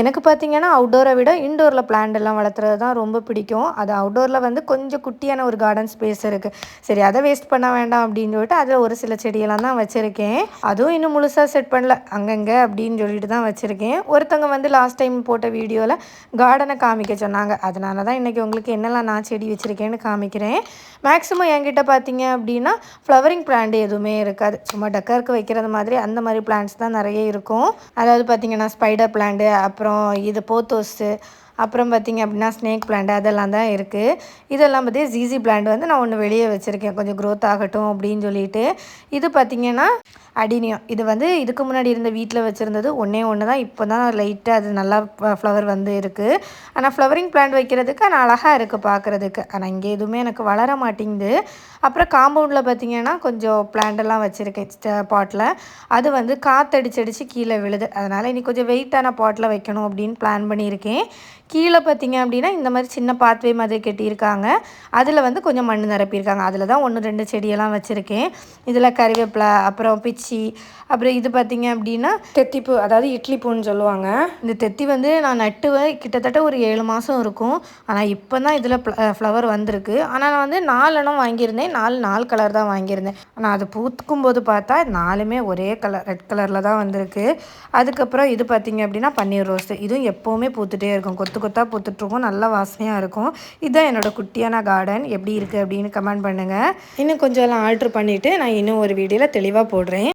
எனக்கு பார்த்தீங்கன்னா அவுட்டோரை விட இன்டோரில் பிளான்ட் எல்லாம் வளர்த்துறது தான் ரொம்ப பிடிக்கும். அது அவுட்டோரில் வந்து கொஞ்சம் குட்டியான ஒரு கார்டன் ஸ்பேஸ் இருக்குது சரி அதை வேஸ்ட் பண்ண வேண்டாம் அப்படின்னு சொல்லிட்டு அதில் ஒரு சில செடியெல்லாம் தான் வச்சுருக்கேன். அதுவும் இன்னும் முழுசாக செட் பண்ணல. அங்கங்கே அப்படின்னு சொல்லிட்டு தான் வச்சுருக்கேன். ஒருத்தவங்க வந்து லாஸ்ட் டைம் போட்ட வீடியோவில் கார்டனை காமிக்க சொன்னாங்க. அதனால தான் இன்றைக்கி உங்களுக்கு என்னெல்லாம் நான் செடி வச்சுருக்கேன்னு காமிக்கிறேன். மேக்ஸிமம் என்கிட்ட பார்த்தீங்க அப்படின்னா ஃப்ளவரிங் பிளான்ட் எதுவுமே இருக்காது. சும்மா டக்கருக்கு வைக்கிறது மாதிரி அந்த மாதிரி பிளான்ட்ஸ் தான் நிறைய இருக்கும். அதாவது பார்த்தீங்கன்னா ஸ்பைடர் பிளான்ட்டு அப்புறம் இது போத்தோஸு அப்புறம் பார்த்திங்க அப்படின்னா ஸ்னேக் பிளான்ட் அதெல்லாம் தான் இருக்குது இதெல்லாம் பற்றி ஜிசி பிளான்ட் வந்து நான் ஒன்று வெளியே வச்சுருக்கேன். கொஞ்சம் க்ரோத் ஆகட்டும் அப்படின்னு சொல்லிட்டு. இது பார்த்திங்கன்னா அடினியம். இது வந்து இதுக்கு முன்னாடி இருந்த வீட்டில் வச்சுருந்தது ஒன்றே ஒன்று தான். இப்போ தான் லைட்டாக அது நல்லா ஃப்ளவர் வந்து இருக்குது ஆனால் ஃப்ளவரிங் பிளான்ட் வைக்கிறதுக்கு ஆனால் அழகாக இருக்குது பார்க்குறதுக்கு ஆனால் இங்கே எதுவுமே எனக்கு வளர மாட்டேங்குது. அப்புறம் காம்பவுண்டில் பார்த்தீங்கன்னா கொஞ்சம் பிளான்டெல்லாம் வச்சுருக்கேன். பாட்டில் அது வந்து காற்றடிச்சடிச்சு கீழே விழுது. அதனால் இன்னைக்கு கொஞ்சம் வெயிட்டான பாட்டில் வைக்கணும் அப்படின்னு பிளான் பண்ணியிருக்கேன். கீழே பார்த்தீங்க அப்படின்னா இந்த மாதிரி சின்ன பாத்வே மாதிரி கட்டியிருக்காங்க. அதில் வந்து கொஞ்சம் மண் நிரப்பியிருக்காங்க. அதில் தான் ஒன்று ரெண்டு செடியெல்லாம் வச்சுருக்கேன். இதில் கறிவேப்பிலை அப்புறம் பிச்சி அப்புறம் இது பார்த்தீங்க அப்படின்னா தெத்திப்பூ அதாவது இட்லி பூன்னு சொல்லுவாங்க. இந்த தெத்தி வந்து நான் நட்டுவேன். கிட்டத்தட்ட ஒரு ஏழு மாதம் இருக்கும். ஆனால் இப்போ தான் இதில் ஃப்ளவர் வந்திருக்கு. ஆனால் நான் வந்து நாலு இனம் வாங்கியிருந்தேன். நாலு நாலு கலர் தான் வாங்கியிருந்தேன். ஆனால் அது பூத்துக்கும் போது பார்த்தா நாலுமே ஒரே கலர் ரெட் கலரில் தான் வந்திருக்கு. அதுக்கப்புறம் இது பார்த்தீங்க அப்படின்னா பன்னீர் ரோஸ் இதுவும் எப்போவுமே பூத்துட்டே இருக்கும். கொத்து கொத்தாக பூத்துட்ருக்கும் நல்லா வாசனையாக இருக்கும். இதுதான் என்னோடய குட்டியான கார்டன் எப்படி இருக்குது அப்படின்னு கமெண்ட் பண்ணுங்கள் இன்னும் கொஞ்சம் எல்லாம் ஆல்ட்ரு பண்ணிவிட்டு நான் இன்னும் ஒரு வீடியோவில் தெளிவாக போடுறேன்.